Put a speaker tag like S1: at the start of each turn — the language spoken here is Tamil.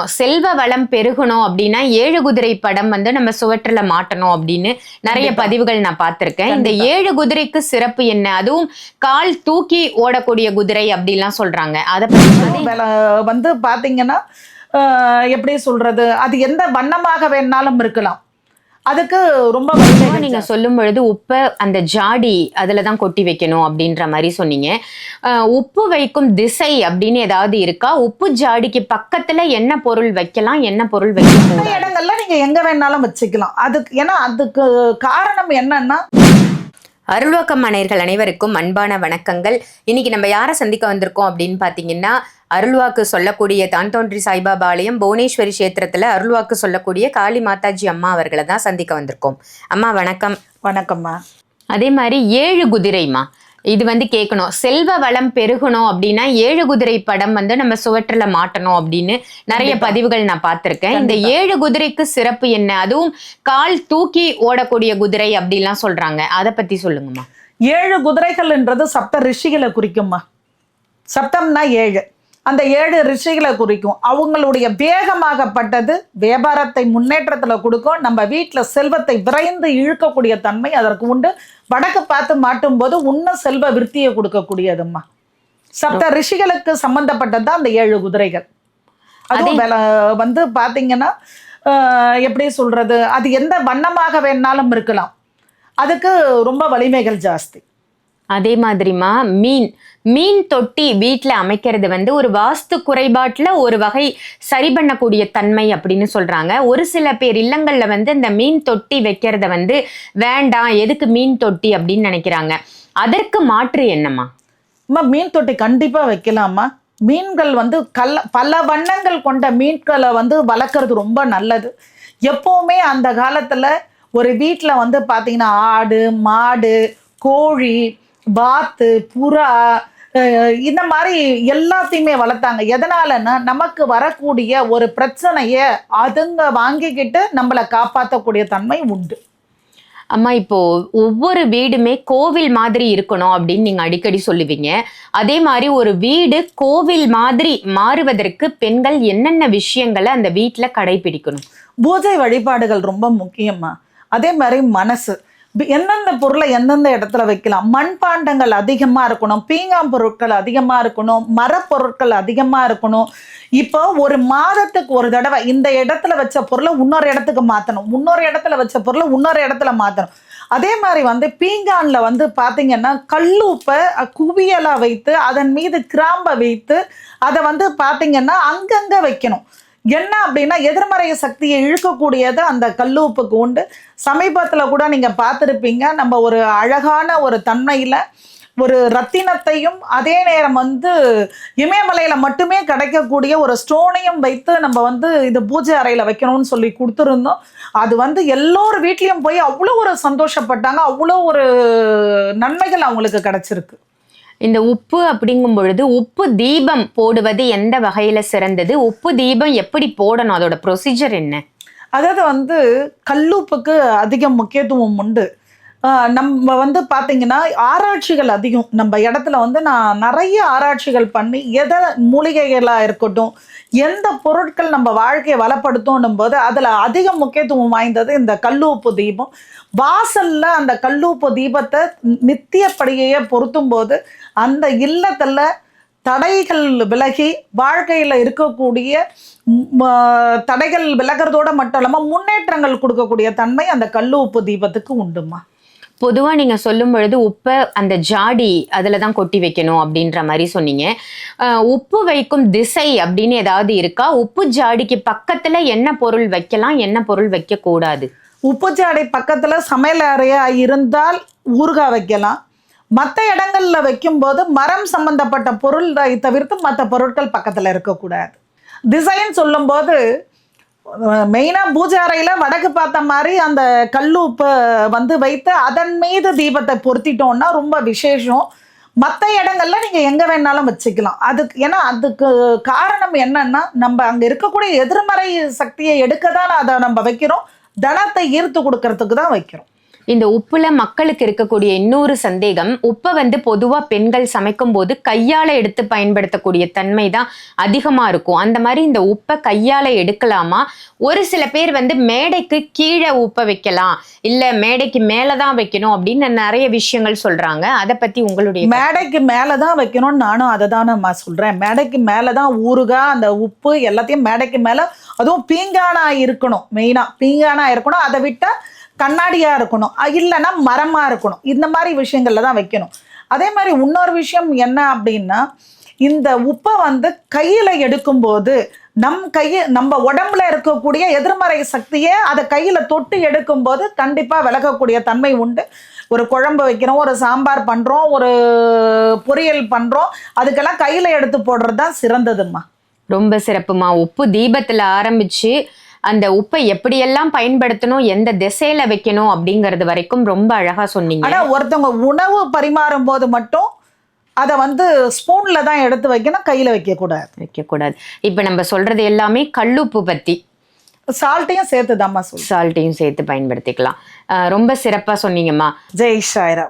S1: செல்வ வளம் பெருகணும் அப்படின்னா ஏழு குதிரை படம் வந்து நம்ம சுவற்றுல மாட்டணும் அப்படின்னு நிறைய. பதிவுகள் நான் பார்த்திருக்கேன். இந்த. ஏழு குதிரைக்கு சிறப்பு என்ன? அதுவும் கால் தூக்கி ஓடக்கூடிய குதிரை அப்படிலாம் சொல்றாங்க. அதை
S2: வந்து பாத்தீங்கன்னா ஆஹ், எப்படி சொல்றது? அது எந்த வண்ணமாக வேணாலும் இருக்கலாம். அதுக்கு ரொம்ப
S1: நீங்க. சொல்லும் பொழுது உப்பை அந்த ஜாடி அதுல தான் கொட்டி வைக்கணும் அப்படின்ற மாதிரி சொன்னீங்க. உப்பு வைக்கும் திசை அப்படின்னு ஏதாவது இருக்கா? உப்பு ஜாடிக்கு பக்கத்துல என்ன பொருள் வைக்கலாம்? என்ன பொருள் வைக்க
S2: மத்த
S1: கூடாது?
S2: இடங்கள்ல நீங்க எங்க வேணாலும் வச்சுக்கலாம். அதுக்கு ஏன்னா அதுக்கு காரணம் என்னன்னா?
S1: அருள்வாக்கம் அனையர்கள் அனைவருக்கும் அன்பான வணக்கங்கள். இன்னைக்கு நம்ம யாரை சந்திக்க வந்திருக்கோம் அப்படின்னு பார்த்தீங்கன்னா அருள்வாக்கு சொல்லக்கூடிய தான் தோன்றி சாய்பாபா ஆலயம் புவனேஸ்வரி கஷேத்திரத்துல அருள்வாக்கு சொல்லக்கூடிய காளி மாதாஜி அம்மா அவர்களை தான் சந்திக்க வந்திருக்கோம். அம்மா வணக்கம்.
S2: வணக்கம்மா.
S1: அதே மாதிரி ஏழு குதிரைமா இது வந்து கேட்கணும். செல்வ வளம் பெருகணும் அப்படின்னா ஏழு குதிரை படம் வந்து நம்ம சுவற்றுல மாட்டணும் அப்படின்னு நிறைய. பதிவுகள் நான் பார்த்திருக்கேன். இந்த. ஏழு குதிரைக்கு சிறப்பு என்ன? அதுவும் கால் தூக்கி ஓடக்கூடிய குதிரை அப்படிலாம் சொல்றாங்க. அதை பத்தி சொல்லுங்கம்மா.
S2: ஏழு குதிரைகள்ன்றது சப்த ரிஷிகளை குறிக்கும்மா. சப்தம்னா ஏழு. அந்த ஏழு ரிஷிகளை குறிக்கும். அவங்களுடைய வேகமாகப்பட்டது வியாபாரத்தை முன்னேற்றத்துல கொடுக்கும். நம்ம வீட்டுல செல்வத்தை விரைந்து இழுக்கக்கூடிய தன்மை அதற்கு உண்டு. வடக்கு பார்த்து மாட்டும் போது உன்ன செல்வ விருத்தியை கொடுக்கக்கூடியதும்மா. சப்த ரிஷிகளுக்கு சம்பந்தப்பட்டது தான் அந்த ஏழு குதிரைகள். அதுவும் வந்து பாத்தீங்கன்னா ஆஹ், எப்படி சொல்றது? அது எந்த வண்ணமாக வேணாலும் இருக்கலாம். அதுக்கு ரொம்ப வலிமைகள் ஜாஸ்தி.
S1: அதே மாதிரிமா மீன். மீன் தொட்டி வீட்டில் அமைக்கிறது வந்து ஒரு வாஸ்து குறைபாட்டில் ஒரு வகை சரி பண்ணக்கூடிய தன்மை அப்படின்னு சொல்கிறாங்க ஒரு சில பேர் இல்லங்களில் வந்து இந்த மீன் தொட்டி வைக்கிறத வந்து வேண்டாம் எதுக்கு மீன் தொட்டி அப்படின்னு நினைக்கிறாங்க. அதற்கு மாற்று என்னம்மா?
S2: அம்மா மீன் தொட்டி கண்டிப்பாக வைக்கலாமா மீன்கள் வந்து கல்ல பல வண்ணங்கள் கொண்ட மீன்களை வந்து வளர்க்குறது ரொம்ப நல்லது. எப்போவுமே அந்த காலத்தில் ஒரு வீட்டில் வந்து பார்த்தீங்கன்னா ஆடு மாடு கோழி வாத்து புறா இந்த மாதிரி எல்லாத்தையுமே வளர்த்தாங்க. எதனாலன்னா நமக்கு வரக்கூடிய ஒரு பிரச்சனைய அதுங்க வாங்கிக்கிட்டு நம்மளை காப்பாற்றக்கூடிய தன்மை உண்டு.
S1: அம்மா இப்போ ஒவ்வொரு வீடுமே கோவில் மாதிரி இருக்கணும் அப்படின்னு நீங்க அடிக்கடி சொல்லுவீங்க. அதே மாதிரி ஒரு வீடு கோவில் மாதிரி மாறுவதற்கு பெண்கள் என்னென்ன விஷயங்களை அந்த வீட்ல கடைபிடிக்கணும்?
S2: பூஜை வழிபாடுகள் ரொம்ப முக்கியமா அதே மாதிரி மனசு. எந்தெந்த பொருளை எந்தெந்த இடத்துல வைக்கலாம்? மண்பாண்டங்கள் அதிகமாக இருக்கணும் பீங்காம் பொருட்கள் அதிகமாக இருக்கணும் மரப்பொருட்கள் அதிகமாக இருக்கணும். இப்போ ஒரு மாதத்துக்கு ஒரு தடவை இந்த இடத்துல வச்ச பொருளை இன்னொரு இடத்துக்கு மாற்றணும் இன்னொரு இடத்துல வச்ச பொருளை இன்னொரு இடத்துல மாற்றணும் அதே மாதிரி வந்து பீங்கானில் வந்து பார்த்திங்கன்னா கல்லூப்பை குவியலாக வைத்து அதன் மீது கிராம்பை வைத்து அதை வந்து பார்த்திங்கன்னா அங்கங்கே வைக்கணும். என்ன அப்படின்னா எதிர்மறை சக்தியை இழுக்கக்கூடியது அந்த கல்லுப்புக்கு உண்டு. சமீபத்தில் கூட நீங்கள் பார்த்துருப்பீங்க நம்ம ஒரு அழகான ஒரு தன்மையில் ஒரு ரத்தினத்தையும் அதே நேரம் வந்து இமயமலையில் மட்டுமே கிடைக்கக்கூடிய ஒரு ஸ்டோனையும் வைத்து நம்ம வந்து இது பூஜை அறையில் வைக்கணும்னு சொல்லி கொடுத்துருந்தோம். அது வந்து எல்லோர் வீட்லேயும் போய் அவ்வளோ ஒரு சந்தோஷப்பட்டாங்க அவ்வளோ ஒரு நன்மைகள் அவங்களுக்கு கிடைச்சிருக்கு.
S1: இந்த உப்பு அப்படிங்கும் பொழுது உப்பு தீபம் போடுவது எந்த வகையில் சிறந்தது? உப்பு தீபம் எப்படி போடணும்? அதோட ப்ரொசீஜர் என்ன?
S2: அதாவது வந்து கல்லுப்புக்கு அதிக முக்கியத்துவம் உண்டு. நம்ம வந்து பார்த்தீங்கன்னா ஆராய்ச்சிகள் அதிகம். நம்ம இடத்துல வந்து நான் நிறைய ஆராய்ச்சிகள் பண்ணி எதை மூலிகைகளாக இருக்கட்டும் எந்த பொருட்கள் நம்ம வாழ்க்கையை வளப்படுத்தும் போது அதில் அதிக முக்கியத்துவம் வாய்ந்தது இந்த கல்லூப்பு தீபம். வாசலில் அந்த கல்லூப்பு தீபத்தை நித்தியப்படியே பொருத்தும் போது அந்த இல்லத்தில் தடைகள் விலகி வாழ்க்கையில் இருக்கக்கூடிய தடைகள் விலகிறதோட மட்டும் இல்லாமல் முன்னேற்றங்கள் கொடுக்கக்கூடிய தன்மை அந்த கல் உப்பு தீபத்துக்கு உண்டுமா
S1: பொதுவாக நீங்கள் சொல்லும் பொழுது உப்பை அந்த ஜாடி அதில் தான் கொட்டி வைக்கணும் அப்படின்ற மாதிரி சொன்னீங்க. உப்பு வைக்கும் திசை அப்படின்னு ஏதாவது இருக்கா? உப்பு ஜாடிக்கு பக்கத்தில் என்ன பொருள் வைக்கலாம் என்ன பொருள் வைக்கக்கூடாது உப்பு
S2: ஜாடி பக்கத்தில் சமையல் அறையாக இருந்தால் ஊறுகாய் வைக்கலாம். மற்ற இடங்கள்ல வைக்கும்போது மரம் சம்பந்தப்பட்ட பொருள் தவிர்த்து மற்ற பொருட்கள் பக்கத்தில் இருக்கக்கூடாது. டிசைன் சொல்லும்போது மெயினாக பூஜை அறையில் வடக்கு பார்த்த மாதிரி அந்த கல்லூப்பை வந்து வைத்து அதன் மீது தீபத்தை பொருத்திட்டோம்னா ரொம்ப விசேஷம். மற்ற இடங்கள்ல நீங்கள் எங்கே வேணாலும் வச்சுக்கலாம். அதுக்கு ஏன்னா அதுக்கு காரணம் என்னன்னா நம்ம அங்கே இருக்கக்கூடிய எதிர்மறை சக்தியை எடுக்க தான் அதை நம்ம வைக்கிறோம். தனத்தை ஈர்த்து கொடுக்கறதுக்கு தான் வைக்கிறோம்.
S1: இந்த உப்புல மக்களுக்கு இருக்கக்கூடிய இன்னொரு சந்தேகம் உப்பை வந்து பொதுவா பெண்கள் சமைக்கும் போது கையால எடுத்து பயன்படுத்தக்கூடிய தன்மை தான் அதிகமா இருக்கும். அந்த மாதிரி இந்த உப்பை கையால எடுக்கலாமா? ஒரு சில பேர் வந்து மேடைக்கு கீழே உப்பை வைக்கலாம். இல்ல மேடைக்கு மேலதான் வைக்கணும் அப்படின்னு நிறைய விஷயங்கள் சொல்றாங்க. அதை பத்தி உங்களுடைய
S2: மேடைக்கு மேலே தான் வைக்கணும்னு நானும் அதை தானம்மா சொல்கிறேன் மேடைக்கு மேலே தான் ஊறுகாய் அந்த உப்பு எல்லாத்தையும் மேடைக்கு மேலே அதுவும் பீங்கானா இருக்கணும். மெயினாக பீங்கானா இருக்கணும். அதை விட்டா கண்ணாடியாக இருக்கணும். இல்லைன்னா மரமாக இருக்கணும். இந்த மாதிரி விஷயங்களில் தான் வைக்கணும். அதே மாதிரி இன்னொரு விஷயம் என்ன அப்படின்னா இந்த உப்பை வந்து கையில் எடுக்கும்போது நம் கையை நம்ம உடம்புல இருக்கக்கூடிய எதிர்மறை சக்தியை அதை கையில் தொட்டு எடுக்கும்போது கண்டிப்பாக விலகக்கூடிய தன்மை உண்டு. ஒரு குழம்பு வைக்கிறோம் ஒரு சாம்பார் பண்ணுறோம் ஒரு பொரியல் பண்ணுறோம் அதுக்கெல்லாம் கையில் எடுத்து போடுறது தான் சிறந்ததும்மா.
S1: ரொம்ப சிறப்புமா உப்பு தீபத்தில் ஆரம்பித்து அந்த உப்பை எப்படியெல்லாம் பயன்படுத்தணும் எந்த திசையில வைக்கணும் அப்படிங்கறது வரைக்கும் ரொம்ப அழகா சொன்னீங்க.
S2: ஆனால் ஒருத்தவங்க உணவு பரிமாறும் போது மட்டும் அதை வந்து ஸ்பூன்ல தான் எடுத்து வைக்கணும் கையில் வைக்கக்கூடாது
S1: வைக்கக்கூடாது இப்ப நம்ம சொல்றது எல்லாமே கல்லுப்பு பத்தி.
S2: சால்ட்டையும் சேர்த்து தாம்மா
S1: சால்ட்டையும் சேர்த்து பயன்படுத்திக்கலாம். ரொம்ப சிறப்பா சொன்னீங்கம்மா.
S2: ஜெய் ஷாய்ராம்